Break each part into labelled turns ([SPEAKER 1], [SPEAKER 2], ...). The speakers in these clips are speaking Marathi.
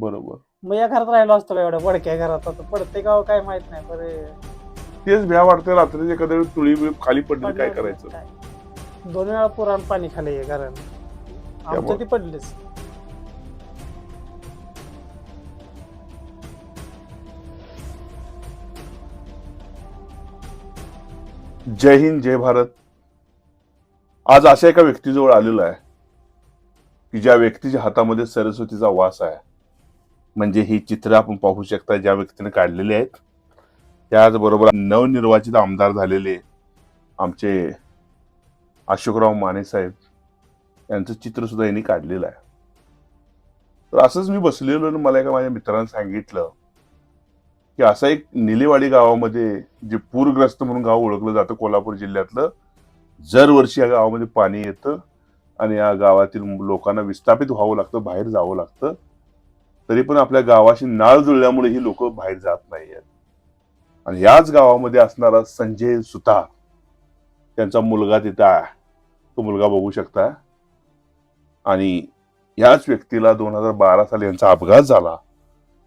[SPEAKER 1] बरोबर.
[SPEAKER 2] मग या घरात राहिलो असतो का एवढ्या पडक्या घरात? आता पडते का हो? काय माहीत नाही बरे
[SPEAKER 1] तेच भ्या वाटते रात्री एखाद्या वेळी तुळी बिळी खाली पडली काय करायचं?
[SPEAKER 2] दोन वेळा पुराण पाणी खाली आहे घरानं. आमच्या ती पडलीच.
[SPEAKER 1] जय हिंद जय भारत. आज अशा एका व्यक्तीजवळ आलेलो आहे की ज्या व्यक्तीच्या हातामध्ये सरस्वतीचा वास आहे. म्हणजे ही चित्र आपण पाहू शकता ज्या व्यक्तीने काढलेली आहेत. त्याचबरोबर नवनिर्वाचित आमदार झालेले आमचे अशोकराव माने साहेब यांचं चित्र सुद्धा यांनी काढलेलं आहे. तर असंच मी बसलेलो आणि मला एका माझ्या मित्रानं सांगितलं की असा एक निलेवाडी गावामध्ये जे पूरग्रस्त म्हणून गाव ओळखलं जातं कोल्हापूर जिल्ह्यातलं दरवर्षी या गावामध्ये पाणी येतं आणि या गावातील लोकांना विस्थापित व्हावं लागतं बाहेर जावं लागतं. तरी पण आपल्या गावाशी नाळ जुळल्यामुळे ही लोक बाहेर जात नाही आहेत आणि याच गावामध्ये असणारा संजय सुतार त्यांचा मुलगा तिथं आहे. तो मुलगा बघू शकता. आणि याच व्यक्तीला दोन हजार बारा साली यांचा अपघात झाला.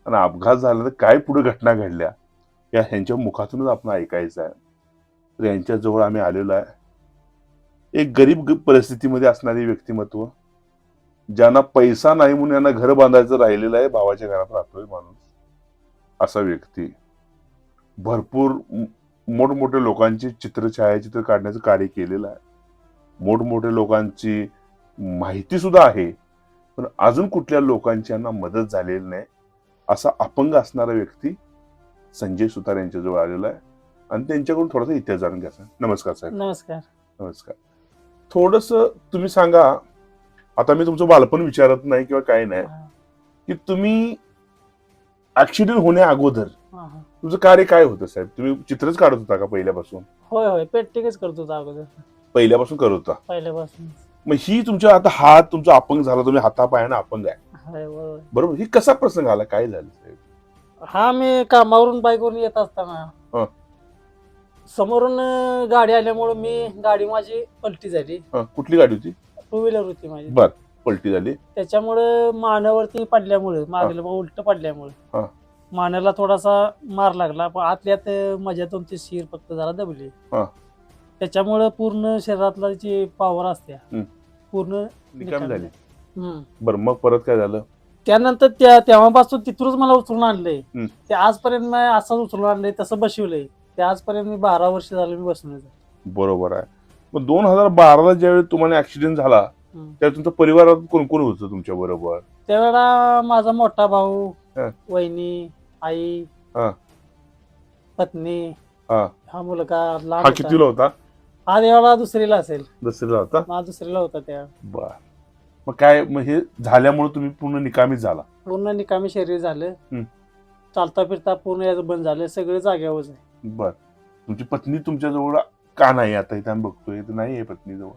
[SPEAKER 1] आणि अपघात झाला तर काय पुढे घटना घडल्या या ह्यांच्या मुखातूनच आपण ऐकायचं आहे. तर यांच्या जवळ आम्ही आलेलो आहे. एक गरीब परिस्थितीमध्ये असणारी व्यक्तिमत्व ज्यांना पैसा नाही म्हणून यांना घर बांधायचं राहिलेलं आहे भावाच्या घरात राहतोय माणूस असा व्यक्ती. भरपूर म- मोठमोठ्या लोकांची चित्र छायाचित्र काढण्याचं कार्य केलेलं आहे. मोठमोठ्या लोकांची माहिती सुद्धा आहे पण अजून कुठल्या लोकांची यांना मदत झालेली नाही असा अपंग असणारा व्यक्ती संजय सुतार यांच्याजवळ आलेला आहे. आणि त्यांच्याकडून थोडासा इतिहास जाणून घ्यायचा नमस्कार साहेब.
[SPEAKER 2] नमस्कार.
[SPEAKER 1] नमस्कार. थोडस तुम्ही सांगा आता मी तुमचं बालपण विचारत नाही किंवा काही नाही. की तुम्ही ऍक्सिडेंट होण्या अगोदर. तुमचं कार्य काय होतं साहेब? तुम्ही चित्रच काढत होता का पहिल्यापासून?
[SPEAKER 2] होय होय. पेटिकच करतो तो अगोदर.
[SPEAKER 1] पहिल्यापासून करत होता.
[SPEAKER 2] पहिल्यापासून.
[SPEAKER 1] मग ही तुमच्या आता हात तुमचा अपंग झाला तुम्ही हातापायानं अपंग आहे.
[SPEAKER 2] बरोबर?
[SPEAKER 1] ही कसा प्रसंग आला? काय झालं साहेब?
[SPEAKER 2] हा मी कामावरून बाईकवरून येत असताना
[SPEAKER 1] हा.
[SPEAKER 2] समोरून गाडी आल्यामुळे मी गाडी माझी पलटी झाली.
[SPEAKER 1] कुठली गाडी होती?
[SPEAKER 2] टू व्हीलर होती माझी.
[SPEAKER 1] बर पलटी झाली.
[SPEAKER 2] त्याच्यामुळे मानावरती पडल्यामुळे मागलं मग उलट पडल्यामुळे.
[SPEAKER 1] हा.
[SPEAKER 2] मानाला थोडासा मार लागला पण आतल्यात माझ्या तुमची शिर फक्त जरा दबली.
[SPEAKER 1] हा.
[SPEAKER 2] त्याच्यामुळे पूर्ण शरीरातला जी पॉवर असते
[SPEAKER 1] हम्म.
[SPEAKER 2] पूर्ण
[SPEAKER 1] निकामी झाली.
[SPEAKER 2] हम्म.
[SPEAKER 1] बरं मग परत काय झालं?
[SPEAKER 2] त्यानंतर त्या तेव्हापासून तिथूनच मला उचलून आणलंय.
[SPEAKER 1] हम्म.
[SPEAKER 2] ते आजपर्यंत मी असंच उचलून आणलंय तसं बसवलंय ते आजपर्यंत मी बारा वर्ष झालं मी बसून
[SPEAKER 1] बरोबर आहे. मग दोन हजार बाराला ज्यावेळी तुम्हाला ऍक्सिडेंट झाला. त्यावेळी तुमच्या परिवारात कोण कोण होतं तुमच्या बरोबर
[SPEAKER 2] त्यावेळेला माझा मोठा भाऊ
[SPEAKER 1] हा.
[SPEAKER 2] वहिनी आई
[SPEAKER 1] हा.
[SPEAKER 2] पत्नी
[SPEAKER 1] हा.
[SPEAKER 2] हा मुलगा लहान
[SPEAKER 1] हा. कितीला होता
[SPEAKER 2] हा देवाला दुसरीला असेल
[SPEAKER 1] दसरीला होता
[SPEAKER 2] हा दुसरीला होता त्या
[SPEAKER 1] बर मग काय मग हे झाल्यामुळे तुम्ही पूर्ण निकामी झाला
[SPEAKER 2] पूर्ण निकामी शरीर झालं. चालता फिरता पूर्ण याचं बंद झालं सगळे जाग्यावरच आहे
[SPEAKER 1] बर तुमची पत्नी तुमच्या जवळ का नाही आता? इथे आम्ही बघतोय. इथं नाही आहे पत्नी जवळ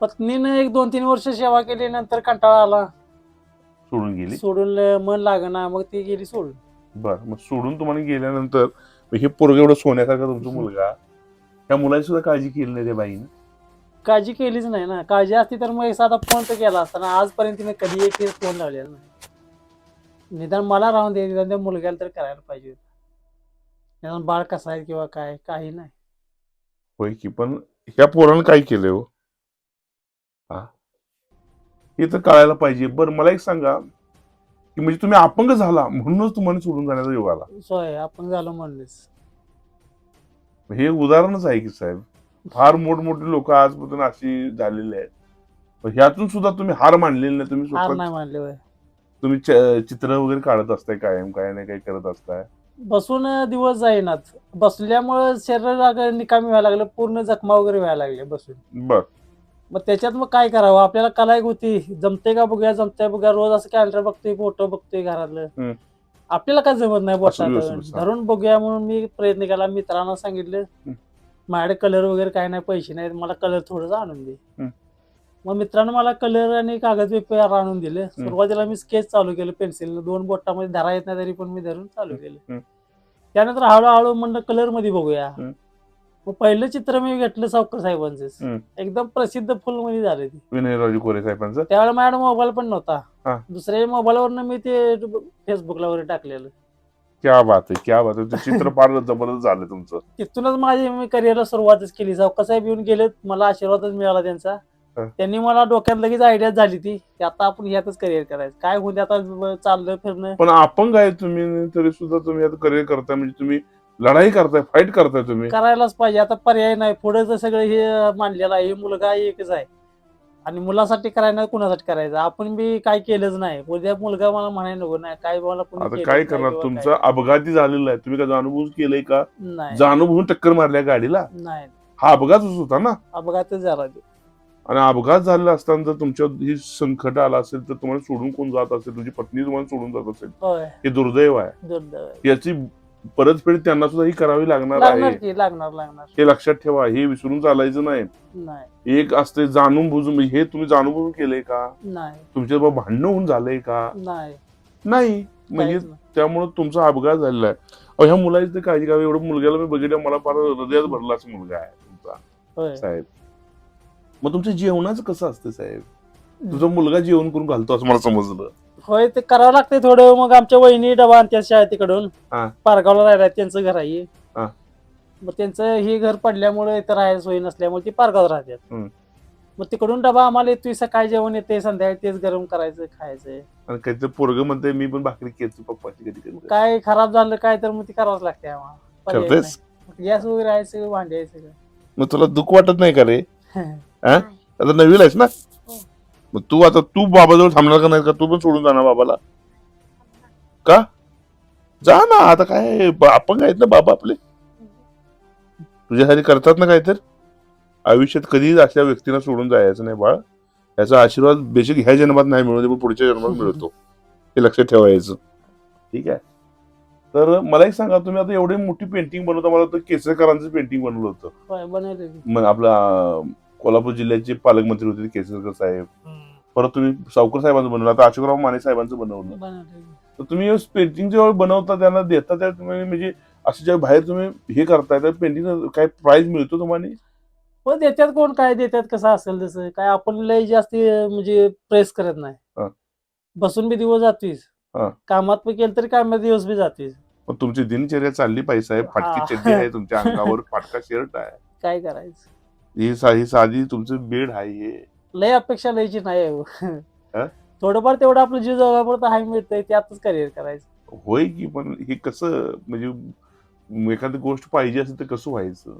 [SPEAKER 2] पत्नीने एक दोन तीन वर्ष सेवा केली नंतर कंटाळा आला.
[SPEAKER 1] सोडून गेली?
[SPEAKER 2] सोडून ल- मन लागना मग ती गेली सोडून.
[SPEAKER 1] बर मग सोडून तुम्हाला गेल्यानंतर मग हे पोरग एवढं सोन्यासारखा तुमचा मुलगा त्या मुलाची सुद्धा काळजी केली नाही त्या बाईनं?
[SPEAKER 2] काळजी केलीच नाही ना. काळजी असती तर मग साधा फोन तर केला असता ना. आजपर्यंत तिने कधी एक फोन लावलेला नाही. निदान मला राहून दे निदान त्या मुलग्याला तर करायला पाहिजे. निदान बाळ कसं आहे किंवा काय काही नाही.
[SPEAKER 1] होय की पण ह्या पोरानं काय केलंय हो? हा? हे तर कळायला पाहिजे. बरं मला एक सांगा की म्हणजे तुम्ही अपंग झाला म्हणूनच तुम्हाला सोडून जाण्याचा योग आला.
[SPEAKER 2] सोय आपण झालो म्हणलेच.
[SPEAKER 1] हे उदाहरणच आहे की साहेब. फार मोठमोठे लोक आजपर्यंत अशी झालेले आहेत. पण ह्यातून सुद्धा तुम्ही हार मानलेली नाही तुम्ही
[SPEAKER 2] हार
[SPEAKER 1] स्वतः
[SPEAKER 2] नाही मानले होय.
[SPEAKER 1] तुम्ही च- चित्र वगैरे काढत असताय कायम काय नाही काय करत असताय.
[SPEAKER 2] बसून दिवस जाईनाच बसल्यामुळे शरीर निकामी व्हायला लागलं पूर्ण जखमा वगैरे व्हायला लागले बसून.
[SPEAKER 1] बर.
[SPEAKER 2] मग त्याच्यात मग काय करावं? आपल्याला कला एक होती. जमते का बघूया जमते बघूया. रोज असं कॅलेंडर बघतोय फोटो बघतोय घरातलं. आपल्याला काय जमत नाही
[SPEAKER 1] बसा.
[SPEAKER 2] धरून बघूया म्हणून मी प्रयत्न केला. मित्रांना सांगितलं माझ्याकडे कलर वगैरे काय नाही पैसे नाहीत. मला कलर थोडंसं आणून दे. मग मित्रांनो मला कलर आणि कागद पेपर आणून दिले. सुरुवातीला मी स्केच चालू केलं पेन्सिल दोन बोटामध्ये धरा येत नाही तरी पण मी धरून चालू केलं. त्यानंतर हळूहळू म्हणलं कलरमध्ये बघूया. मग पहिलं चित्र मी घेतलं सावकर साहेबांचं. एकदम प्रसिद्ध फुलमध्ये झाले ते.
[SPEAKER 1] विनयरावजी कोरे साहेबांचं?
[SPEAKER 2] त्यावेळेला माझ्याकडे मोबाईल पण नव्हता. दुसऱ्या मोबाईलवरनं मी ते फेसबुकला वगैरे टाकलेलं.
[SPEAKER 1] क्या बात आहे क्या बात आहे. चित्र फार जबरदस्त झालं तुमचं.
[SPEAKER 2] तिथूनच माझी मी करिअरला सुरुवातच केली. जाऊ साहेब येऊन गेले मला आशीर्वादच मिळाला त्यांचा.
[SPEAKER 1] हा.
[SPEAKER 2] त्यांनी मला डोक्यात लगेच आयडिया झाली ती की आता आपण ह्यातच करिअर करायचं. काय होते आता ब- चाललं फिरणं?
[SPEAKER 1] पण अपंग आहे तुम्ही तरी सुद्धा तुम्ही आता करिअर करताय म्हणजे तुम्ही लढाई करताय फाईट करताय तुम्ही.
[SPEAKER 2] करायलाच पाहिजे. आता पर्याय नाही. पुढे जर सगळं हे मांडलेलं आहे हे मुलगा एकच आहे. आणि मुलासाठी करायला कुणासाठी करायचं? आपण बी काय केलंच नाही. उद्या मुलगा मला म्हणायला नको नाही काय मला कुणी
[SPEAKER 1] आता
[SPEAKER 2] केलंच
[SPEAKER 1] काय
[SPEAKER 2] नाही
[SPEAKER 1] करणार?
[SPEAKER 2] किंवा
[SPEAKER 1] तुमचा
[SPEAKER 2] काय.
[SPEAKER 1] अपघाती झालेला आहे. तुम्ही का जाणूभूज केलंय का?
[SPEAKER 2] नाही.
[SPEAKER 1] जाणूभून टक्कर मारल्या गाडीला?
[SPEAKER 2] नाही.
[SPEAKER 1] हा अपघातच होता ना?
[SPEAKER 2] अपघातच झाला तो.
[SPEAKER 1] आणि अपघात झालेला असताना जर तुमच्या ही संकट आला असेल तर तुम्हाला सोडून कोण जात असेल? तुझी पत्नी तुम्हाला सोडून जात असेल.
[SPEAKER 2] होय.
[SPEAKER 1] हे दुर्दैव आहे.
[SPEAKER 2] दुर्दैव आहे.
[SPEAKER 1] याची परतफेड त्यांना सुद्धा ही करावी लागणार
[SPEAKER 2] लागणार
[SPEAKER 1] आहे
[SPEAKER 2] की लागणार लागणार.
[SPEAKER 1] हे लक्षात ठेवा हे विसरून चालायचं नाही.
[SPEAKER 2] नाही.
[SPEAKER 1] एक असते जाणून बुजून हे तुम्ही जाणून बुजून केलंय का?
[SPEAKER 2] नाही.
[SPEAKER 1] तुमच्या बाबा भांडणं होऊन झालंय का?
[SPEAKER 2] नाही.
[SPEAKER 1] नाही. म्हणजे
[SPEAKER 2] काहीच नाही.
[SPEAKER 1] त्यामुळे तुमचा अपघात झालेला आहे. अहो, ह्या मुलाची तर काळजी घ्यावी. एवढं मुलग्याला मी बघितलं मला फार हृदयात भरला असं मुलगा आहे तुमचा
[SPEAKER 2] होय.
[SPEAKER 1] साहेब. मग तुमच्या जेवणाचं कसं असतं साहेब? तुझा मुलगा जेवण करून घालतो असं मला समजलं.
[SPEAKER 2] होय ते करावं लागतंय थोडं. मग आमच्या वहिनी डबा आणत्या शाळेत तिकडून.
[SPEAKER 1] हा.
[SPEAKER 2] पारगावला राहिला त्यांचं घर आहे
[SPEAKER 1] हा.
[SPEAKER 2] मग त्यांचं हे घर पडल्यामुळे इथं राहायला सोयी नसल्यामुळे ती पारगाव राहतात.
[SPEAKER 1] हम्म.
[SPEAKER 2] मग तिकडून डबा आम्हाला येतोय सकाळी जेवण येते संध्याकाळी तेच गरम करायचं खायचं.
[SPEAKER 1] आणि काहीतरी पोरग म्हणते मी पण भाकरी केली पप्पाची कधी कधी.
[SPEAKER 2] काय खराब झालं काय तर मग ती करावंच लागते आम्हाला. पर्याय
[SPEAKER 1] करतेस
[SPEAKER 2] नाही. गॅस वगैरे आहे सगळं भांडे आहे सगळं.
[SPEAKER 1] मग तुला दुःख वाटत नाही का रे? हा? आता नवीन आहेस ना?
[SPEAKER 3] हो.
[SPEAKER 1] मग तू आता तू बाबाजवळ थांबणार का नाही का? तू पण सोडून जाणार बाबाला. का? जा ना आता काय ब- अपंग आहेत ना बाबा आपले. तुझ्यासाठी करतात ना काहीतरी. आयुष्यात कधीच अशा व्यक्तीला सोडून जायचं नाही बाळ. याचा आशीर्वाद बेसिक ह्या जन्मात नाही मिळवते पण पुढच्या जन्मात मिळतो. हे लक्षात ठेवायचं. ठीक आहे? तर मला एक सांगा तुम्ही आता एवढी मोठी पेंटिंग बनवता मला वाटतं केसरकरांचं पेंटिंग बनवलं होतं. मग आपला कोल्हापूर जिल्ह्याचे पालकमंत्री होते केसरकर साहेब. परत तुम्ही सावकर साहेबांचं बनवलं. आता अशोकराव माने साहेबांचं बनवलं. तर तुम्ही पेंटिंग जेव्हा बनवता त्यांना देता त्या तुम्ही म्हणजे असं जेव्हा बाहेर तुम्ही हे करताय तर पेंटिंग काय प्राइज मिळतो तुम्हाला?
[SPEAKER 2] हो देतात कोण? काय देतात? कसं असेल तसं? काय आपण लय जास्त म्हणजे प्रेस करत. नाही. बसून बी दिवस जातोयस.
[SPEAKER 1] हा.
[SPEAKER 2] कामात बी केलं तरी कामात दिवस बी जातोयस.
[SPEAKER 1] मग तुमची दिनचर्या चालली पाहिजे साहेब. फाटकी. चड्डी आहे तुमच्या अंगावर फाटका शर्ट आहे.
[SPEAKER 2] काय करायचं?
[SPEAKER 1] ही सा- ही साधी तुमचं बेड आहे हे.
[SPEAKER 2] लय अपेक्षा लयची नाही आहे
[SPEAKER 1] हा?
[SPEAKER 2] थोडंफार तेवढं आपलं जीव जवळपर्यंत हाय मिळतंय त्यातच करिअर करायचं.
[SPEAKER 1] होय की पण हे कसं म्हणजे एखादी गोष्ट पाहिजे असेल तर कसं व्हायचं?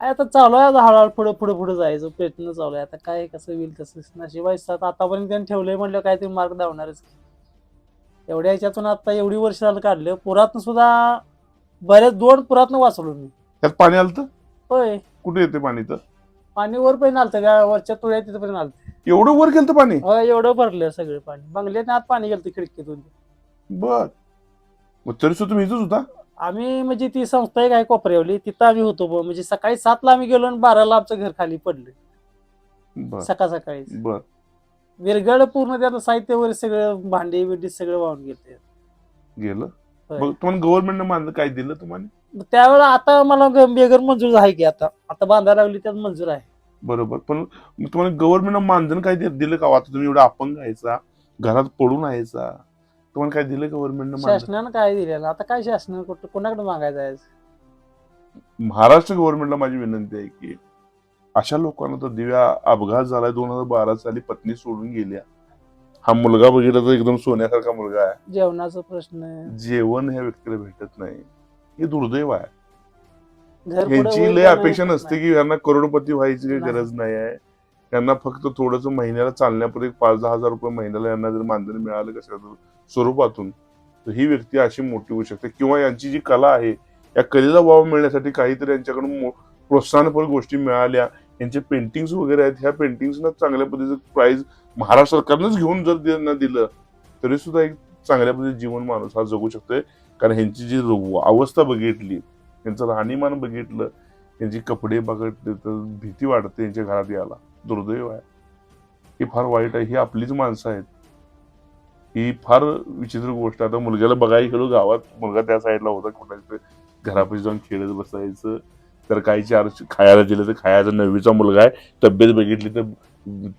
[SPEAKER 2] काय आता चालू आहे आता हळूहळू पुढे पुढे पुढे जायचं प्रयत्न चालू आहे. आता काय कसं होईल तसं नशिबाई साथ आतापर्यंत त्यांनी ठेवलंय म्हणलं काहीतरी मार्ग धावणारच. एवढ्या ह्याच्यातून आता एवढी वर्ष झालं काढलं पुरातन सुद्धा बरेच दोन पुरातन वाचलो मी.
[SPEAKER 1] त्यात पाणी आलं तर
[SPEAKER 2] होय.
[SPEAKER 1] कुठे येते पाणी तर
[SPEAKER 2] पाणी वरपर्यंत आलतं का वरच्या तुळ्या तिथपर्यंत आलतं.
[SPEAKER 1] एवढं वर गेलं पाणी?
[SPEAKER 2] होय एवढं भरलं सगळं पाणी. बंगल्यात आत पाणी गेलं खिडकीतून.
[SPEAKER 1] बर. मग तरी सुद्धा तुम्ही इथंच होता?
[SPEAKER 2] आम्ही म्हणजे ती संस्था एक आहे कोपऱ्यावली तिथं आम्ही होतो बुवा. म्हणजे सकाळी सातला आम्ही गेलो आणि बाराला आमचं घर खाली पडलं.
[SPEAKER 1] बर.
[SPEAKER 2] सकाळ सकाळी
[SPEAKER 1] बर.
[SPEAKER 2] विरगळ पूर्ण त्याचं साहित्य वगैरे सगळं भांडी बिंडी सगळं वाहून गेले
[SPEAKER 1] गेलं?
[SPEAKER 2] होय.
[SPEAKER 1] मग तुम्हाला गव्हर्नमेंटनं मानलं काय दिलं तुम्हाला?
[SPEAKER 2] त्यावेळेला आता मला ग- बेगर मंजूर आहे की आता. आता बांधायला लागली त्यात मंजूर आहे.
[SPEAKER 1] बरोबर. पण मग तुम्हाला गव्हर्नमेंटनं मानधन काय दि- दिलं का आता तुम्ही एवढा अपंग यायचा घरात पडून यायचा तुम्हाला काय दिलं गव्हर्नमेंटनं मानधन?
[SPEAKER 2] शासनानं काय दिलेलं? आता काय शासनानं कुठं कोणाकडे मागायचं आहे
[SPEAKER 1] महाराष्ट्र गव्हर्नमेंटला माझी विनंती आहे की अशा लोकांना तर दिव्या अपघात झालाय. दोन हजार बारा साली पत्नी सोडून गेल्या. हा मुलगा बघितला तर एकदम सोन्यासारखा मुलगा आहे.
[SPEAKER 2] जेवणाचा प्रश्न
[SPEAKER 1] जेवण ह्या व्यक्तीला भेटत नाही. हे दुर्दैव आहे. यांची लय अपेक्षा नसते. की यांना करोडपती व्हायची काही. गरज नाही आहे. त्यांना फक्त थोडस महिन्याला चालण्यापुरते एक पाच दहा हजार रुपये महिन्याला यांना जर मानधन मिळालं कशा स्वरूपातून तर ही व्यक्ती अशी मोठी होऊ शकते. किंवा यांची जी कला आहे या कलेला वाव मिळण्यासाठी काहीतरी यांच्याकडून प्रोत्साहनपर गोष्टी मिळाल्या. यांचे पेंटिंग्स वगैरे आहेत. ह्या पेंटिंग्सना चांगल्या पद्धतीचं प्राइज महाराष्ट्र सरकारनंच घेऊन जर त्यांना दिलं तरी सुद्धा एक चांगल्या पद्धतीचं जीवन माणूस हा जगू शकतोय. कारण ह्यांची जी अवस्था बघितली त्यांचं राहणीमान बघितलं त्यांची कपडे बघितले तर भीती वाटते यांच्या घरात यायला. दुर्दैव आहे. ही फार वाईट आहे. ही आपलीच माणसं आहेत. ही फार विचित्र गोष्ट आता मुलग्याला बघायला गेलो गावात मुलगा त्या साईडला होता. कुठे घरापाशी जाऊन खेळत बसायचं. तर काही चार खायला दिलं तर खायचा नववीचा मुलगा आहे. तब्येत बघितली तर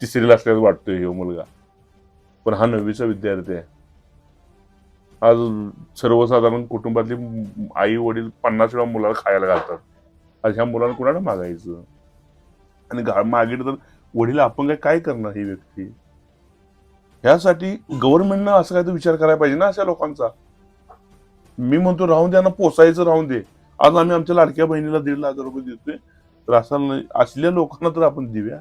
[SPEAKER 1] तिसरीला असल्याचं वाटतोय हे मुलगा. पण हा नववीचा विद्यार्थी आहे. आज सर्वसाधारण कुटुंबातली आई वडील पन्नास वेळा मुलाला खायला घालतात. आज ह्या मुलाला कुणाला मागायचं? आणि गा- मागितलं तर वडील आपण काय काय करणार ही व्यक्ती? ह्यासाठी गव्हर्नमेंटनं असं काय विचार करायला पाहिजे ना अशा लोकांचा. मी म्हणतो राहून द्या ना पोसायचं राहून दे. आज आम्ही आमच्या लाडक्या बहिणीला दीड लाख रुपये देतोय. तर असं असलेल्या असल्या लोकांना तर आपण देऊया.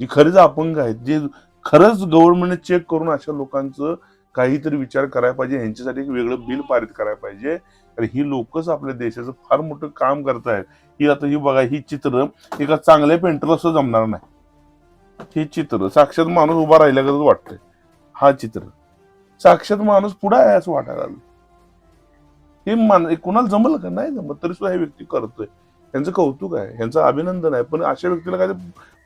[SPEAKER 1] जी खरेच अपंग आहेत जे खरंच गव्हर्नमेंटने चेक करून अशा लोकांचं काहीतरी विचार करायला पाहिजे ह्यांच्यासाठी एक वेगळं बिल पारित करायला पाहिजे. तर ही लोकच आपल्या देशाचं फार मोठं काम करतायत. ही आता ही बघा ही चित्र एका चांगल्या पेंटर असं जमणार नाही. हे चित्र साक्षात माणूस उभा राहिल्यागत वाटतंय. हा चित्र. साक्षात माणूस पुढे आहे असं वाटायला लागलं. हे मान कुणाला जमलं का? नाही जमत तरी सुद्धा हे व्यक्ती करतोय. यांचं कौतुक आहे. यांचं अभिनंदन आहे. पण अशा व्यक्तीला काय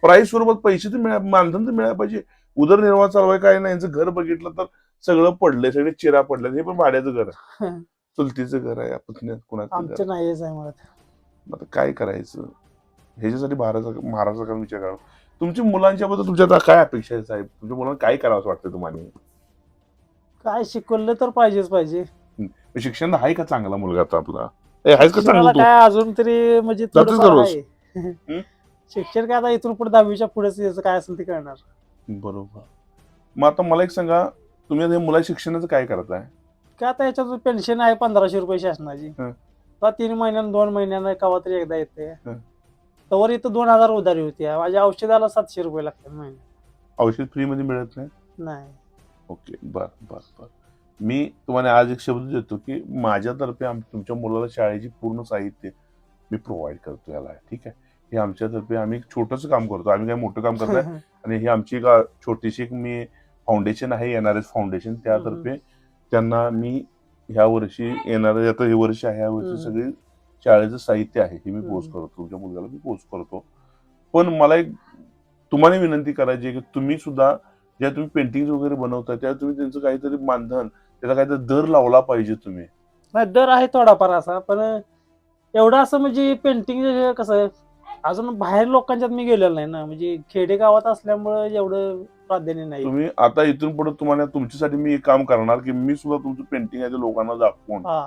[SPEAKER 1] प्राईज स्वरूपात पैसे तर मिळा मानधन तर मिळायला पाहिजे. उदरनिर्वाह चालवाय काय नाही. यांचं घर बघितलं तर सगळं पडलंय सगळे चिरा पडले हे पण भाड्याचं घर आहे. चुलतीचं घर आहे आपण कुणाचं
[SPEAKER 2] आमचं नाहीच आहे मला
[SPEAKER 1] आता काय करायचं? ह्याच्यासाठी भारत महाराष्ट्र सरकारने विचार करावा. तुमच्या मुलांच्या बद्दल तुमच्या आता काय अपेक्षा आहे साहेब? तुमच्या मुलांना काय करावं असं वाटतं तुम्हाला?
[SPEAKER 2] काय शिकवलं तर पाहिजेच पाहिजे.
[SPEAKER 1] शिक्षण आहे का चांगला मुलगा आता आपला? ए, आहेच का
[SPEAKER 2] शिक्षणाला
[SPEAKER 1] चांगला तू?
[SPEAKER 2] काय अजून तरी म्हणजे
[SPEAKER 1] जातोस
[SPEAKER 2] थोडंफार
[SPEAKER 1] का रोज?
[SPEAKER 2] आहे. शिक्षण काय आता इथून पुढे दहावीच्या पुढेच याचं काय असेल ते करणार
[SPEAKER 1] बरोबर. मग आता मला एक सांगा तुम्ही आता मुला शिक्षणाचं काय करताय?
[SPEAKER 2] काय आता याच्यात पेन्शन आहे पंधराशे रुपये शासनाची.
[SPEAKER 1] हं.
[SPEAKER 2] तर तीन महिन्यानं दोन महिन्यानं कवा तरी एकदा येते.
[SPEAKER 1] हं.
[SPEAKER 2] तर इथं दोन हजार उधारी होती. माझ्या औषधाला सातशे रुपये लागतात महिने
[SPEAKER 1] औषध फ्री मध्ये मिळत नाही?
[SPEAKER 2] नाही.
[SPEAKER 1] ओके बर बर बर. मी तुम्हाला आज एक शब्द देतो की माझ्यातर्फे आम तुमच्या मुलाला शाळेची पूर्ण साहित्य मी प्रोव्हाइड करतो याला. ठीक आहे? हे आमच्यातर्फे आम्ही एक छोटंसं काम करतो. आम्ही काय मोठं काम करत नाही. आणि ही आमची एक अ, छोटीशी एक मी फाउंडेशन आहे एन आर एस फाउंडेशन त्यातर्फे त्यांना मी ह्या वर्षी येणारं आता हे वर्ष आहे ह्या वर्षी. सगळे शाळेचं साहित्य आहे हे मी. पोस्ट करतो तुमच्या मुलगाला मी पोस्ट करतो पण मला एक तुम्हाला विनंती करायची आहे की तुम्ही सुद्धा ज्या तुम्ही पेंटिंग वगैरे बनवता त्या तुम्ही त्यांचं काहीतरी मानधन त्याचा काहीतरी दर लावला पाहिजे तुम्ही
[SPEAKER 2] दर आहे थोडाफार असा पण एवढं असं म्हणजे पेंटिंग कसं आहे, अजून बाहेर लोकांच्यात मी गेलेलो नाही ना. म्हणजे खेडेगावात असल्यामुळे एवढं प्राधान्य नाही.
[SPEAKER 1] तुम्ही आता इथून पुढे तुम्हाला तुमच्यासाठी मी एक काम करणार की मी सुद्धा तुमचं पेंटिंग आहे ते लोकांना दाखवून
[SPEAKER 2] हा.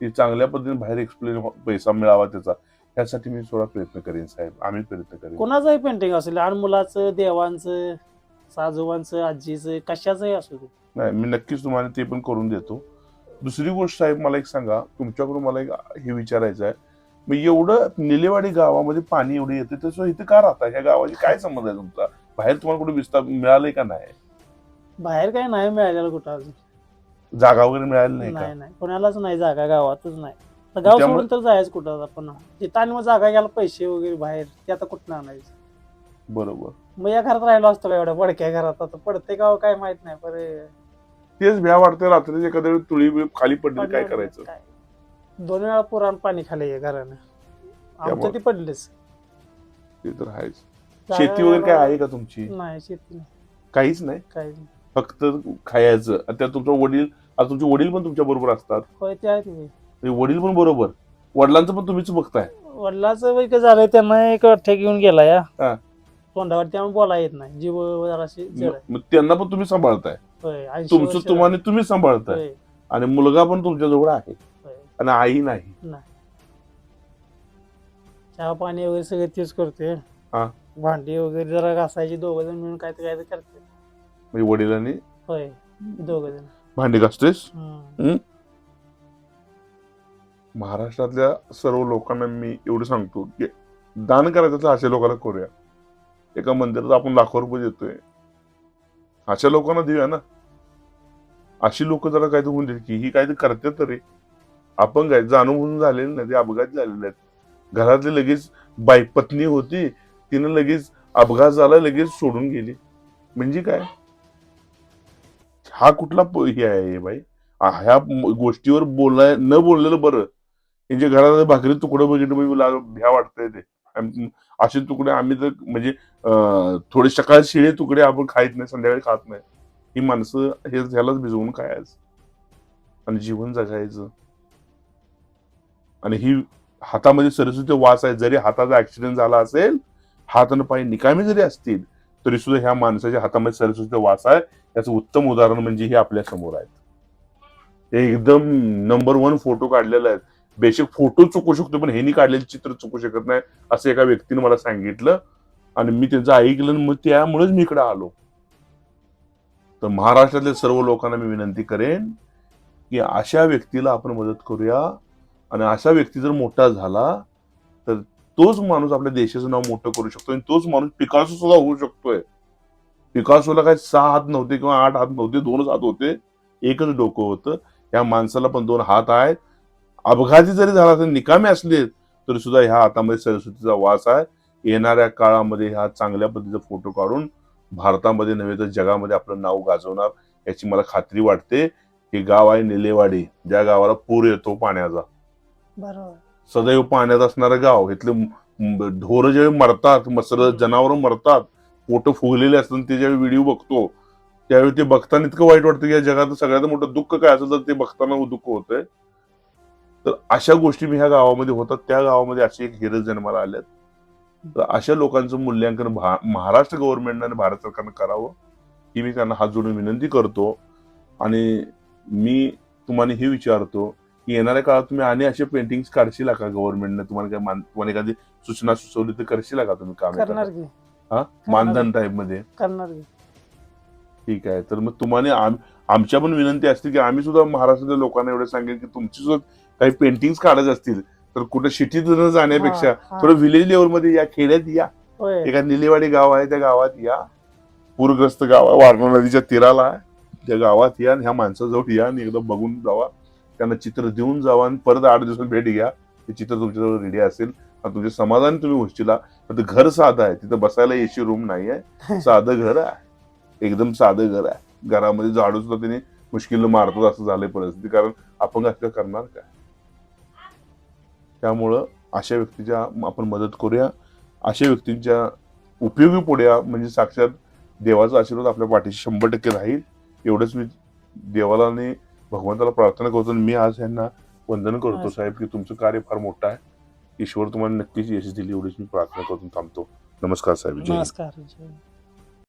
[SPEAKER 1] की चांगल्या पद्धतीने बाहेर एक्सप्लेन पैसा मिळावा त्याचा. त्यासाठी मी थोडा प्रयत्न करेन साहेब. आम्ही प्रयत्न करेन.
[SPEAKER 2] कोणाचंही पेंटिंग असू लहान मुलाचं देवांचं साजोबांचं आजीचं कशाचंही असू दे.
[SPEAKER 1] नाही मी नक्कीच तुम्हाला ते पण करून देतो. दुसरी गोष्ट साहेब मला एक सांगा. तुमच्याकडून मला एक हे विचारायचं आहे. मग एवढं निलेवाडी गावामध्ये पाणी एवढं येतं त्याचं इथे का राहता ह्या गावाची काय संबंध आहे तुमचा? बाहेर तुम्हाला कुठे विस्तार मिळालंय का नाही?
[SPEAKER 2] बाहेर काही नाही मिळालेलं कुठं अजून.
[SPEAKER 1] जागा वगैरे मिळाली नाही का?
[SPEAKER 2] नाही नाही. कोणालाच नाही जागा गावातच नाही. तर गाव
[SPEAKER 1] त्यामुळे-
[SPEAKER 2] सोडून तर जायचं कुठं आपण तिथं आणि मग जागा घ्यायला पैसे वगैरे बाहेर ते आता कुठं आणायचं?
[SPEAKER 1] बरोबर.
[SPEAKER 2] मग या घरात राहिलो असतो का एवढ्या पडक्या घरात? आता पडते गाव काय माहीत नाही. पर
[SPEAKER 1] तेच भ्या वाटते रात्री एखाद्या वेळी तुळी बिळी खाली पडली तर काय करायचं?
[SPEAKER 2] काय? दोन वेळा पुराण पाणी खाले या घरानं. आमचं
[SPEAKER 1] त्यामुळे-
[SPEAKER 2] ती पडलीच.
[SPEAKER 1] ते तर आहेच. शेती वगैरे काय आहे का तुमची?
[SPEAKER 2] नाही शेती नाही.
[SPEAKER 1] काहीच नाही?
[SPEAKER 2] काही नाही.
[SPEAKER 1] फक्त खायचं. आणि त्यात तुमचा वडील आता तुमचे वडील पण तुमच्या बरोबर असतात.
[SPEAKER 2] होय ते आहे ते
[SPEAKER 1] म्हणजे वडील पण बरोबर. वडिलांचं पण तुम्हीच बघताय.
[SPEAKER 2] वडिलाचं वय काय झालंय त्यांना एक ठेक घेऊन गेला या.
[SPEAKER 1] हा.
[SPEAKER 2] तोंडावर त्यामुळे बोला येत नाही. जीव जराशी जड आहे.
[SPEAKER 1] मग त्यांना पण तुम्ही सांभाळताय.
[SPEAKER 2] होय, 80
[SPEAKER 1] तुमचं. तुम्हाला तुम्ही सांभाळताय.
[SPEAKER 2] होय,
[SPEAKER 1] आणि मुलगा पण तुमच्या जवळ आहे. आणि आई नाही.
[SPEAKER 2] चहा पाणी वगैरे सगळं तीच करते
[SPEAKER 1] हा.
[SPEAKER 2] भांडी वगैरे जरा घासायची दोघ जण मिळून काय काय करते
[SPEAKER 1] म्हणजे वडिलांनी?
[SPEAKER 2] होय दोघ जण
[SPEAKER 1] भांडी घासतेस. महाराष्ट्रातल्या सर्व लोकांना मी एवढं सांगतो की दान करायचं तर अशा लोकांना करूया. एका मंदिरात आपण लाखो रुपये देतोय. अशा लोकांना देऊया ना. अशी लोक जरा काहीतरी होऊन देईल की ही काहीतरी करते तरी. आपण काय जाणून म्हणून झालेले नाही ते अपघात झालेले आहेत घरातली लगेच बाई पत्नी होती तिनं लगेच अपघात झाला लगेच सोडून गेली. म्हणजे काय? हा कुठला हे आहे बाई? ह्या गोष्टीवर बोलाय न बोललेलं बरं. त्यांच्या घरात भाकरी तुकडं बघितलं म्हणजे मला भ्या वाटतंय ते. असे तुकडे आम्ही तर म्हणजे थोडे सकाळ शिळे तुकडे आपण खायत नाही संध्याकाळी खात नाही. ही माणसं हे ह्यालाच भिजवून खायचं. आणि जीवन जगायचं. आणि ही हातामध्ये सरस्वती वास आहे. जरी हाताचा ऍक्सिडेंट झाला असेल हात आणि पाय निकामी जरी असतील तरी सुद्धा ह्या माणसाच्या हातामध्ये सरस्वती वास आहे. याचं उत्तम उदाहरण म्हणजे हे आपल्यासमोर आहेत. हे एकदम नंबर वन फोटो काढलेला आहे बेसिक फोटो चुकू शकतो पण हेनी काढलेलं चित्र चुकू शकत नाही असं एका व्यक्तीने मला सांगितलं. आणि मी त्यांचं ऐकलं आणि मग त्यामुळेच मी इकडे आलो. तर महाराष्ट्रातल्या सर्व लोकांना मी विनंती करेन की अशा व्यक्तीला आपण मदत करूया. आणि असा व्यक्ती जर मोठा झाला तर तोच माणूस आपल्या देशाचं नाव मोठं करू शकतो आणि तोच माणूस पिकासो सुद्धा होऊ शकतोय. पिकासोला काय सहा हात नव्हते किंवा आठ हात नव्हते दोनच हात होते एकच डोकं होतं. या माणसाला पण दोन हात आहेत. अपघाती जरी झाला तर निकामी असले तरी सुद्धा ह्या हातामध्ये सरस्वतीचा वास आहे. येणाऱ्या काळामध्ये ह्या चांगल्या पद्धतीचा फोटो काढून भारतामध्ये नव्हे तर जगामध्ये आपलं नाव गाजवणार याची मला खात्री वाटते. हे गाव आहे निलेवाडी. ज्या गावाला पूर येतो पाण्याचा.
[SPEAKER 2] बरोबर.
[SPEAKER 1] सदैव पाण्यात असणारं गाव. इथले ढोर ज्यावेळी मरतात मसर जनावर मरतात पोट फुगलेले असतात ते ज्यावेळी व्हिडिओ बघतो त्यावेळी ते बघताना इतकं वाईट वाटतं की या जगात सगळ्यात मोठं दुःख काय असेल तर ते बघताना दुःख होतंय. तर अशा गोष्टी मी ह्या गावामध्ये होतात. त्या गावामध्ये असे एक हिरच जन्माला आल्यात. तर अशा लोकांचं मूल्यांकन भा- महाराष्ट्र गव्हर्नमेंटनं आणि भारत सरकारनं करावं ही मी त्यांना हात जोडून विनंती करतो. आणि मी तुम्हाला हे विचारतो की येणाऱ्या काळात तुम्ही आणि असे पेंटिंग काढशील का गव्हर्नमेंटनं तुम्हाला काय मान- तुम्हाला एखादी सूचना सुचवली तर करशील का तुम्ही काम
[SPEAKER 2] करणार की.
[SPEAKER 1] हा? मानधन टाईपमध्ये?
[SPEAKER 2] करणार की.
[SPEAKER 1] ठीक आहे. तर मग तुम्हाला आम- आमच्या पण विनंती असते की आम्ही सुद्धा महाराष्ट्रातल्या लोकांना एवढं सांगेल की तुमची सुद्धा काही पेंटिंग काढायचे असतील तर कुठे सिटीत न जाण्यापेक्षा. थोडं विलेज लेवलमध्ये या खेड्यात या. एका निलेवाडी गाव आहे त्या गावात या. पूरग्रस्त गाव आहे वारणा नदीच्या तीराला आहे. त्या गावात या आणि ह्या माणसाजवळ या आणि एकदा बघून जावा. त्यांना चित्र देऊन जावा आणि परत आठ दिवसात भेट घ्या. ते चित्र तुमच्याजवळ रेडी असेल. आणि तुमच्या समाधान तुम्ही गोष्टीला घर साधं आहे. तिथं बसायला एसी रूम नाही आहे साधं घर आहे. एकदम साधं घर आहे. घरामध्ये झाडू सुद्धा त्यांनी मुश्किल मारतात असं झालंय परिस्थिती. कारण अपंग असल्या करणार काय? त्यामुळं अशा व्यक्तीच्या आपण मदत करूया. अशा व्यक्तींच्या उपयोगी पडूया. म्हणजे साक्षात देवाचा आशीर्वाद आपल्या पाठीशी शंभर टक्के राहील. एवढंच मी देवाला आणि भगवंताला प्रार्थना करतो आणि मी आज यांना वंदन करतो. साहेब की तुमचं कार्य फार मोठं आहे ईश्वर तुम्हाला नक्कीच यश दिली एवढीच मी प्रार्थना करून थांबतो नमस्कार साहेब.
[SPEAKER 2] नमस्कार जय.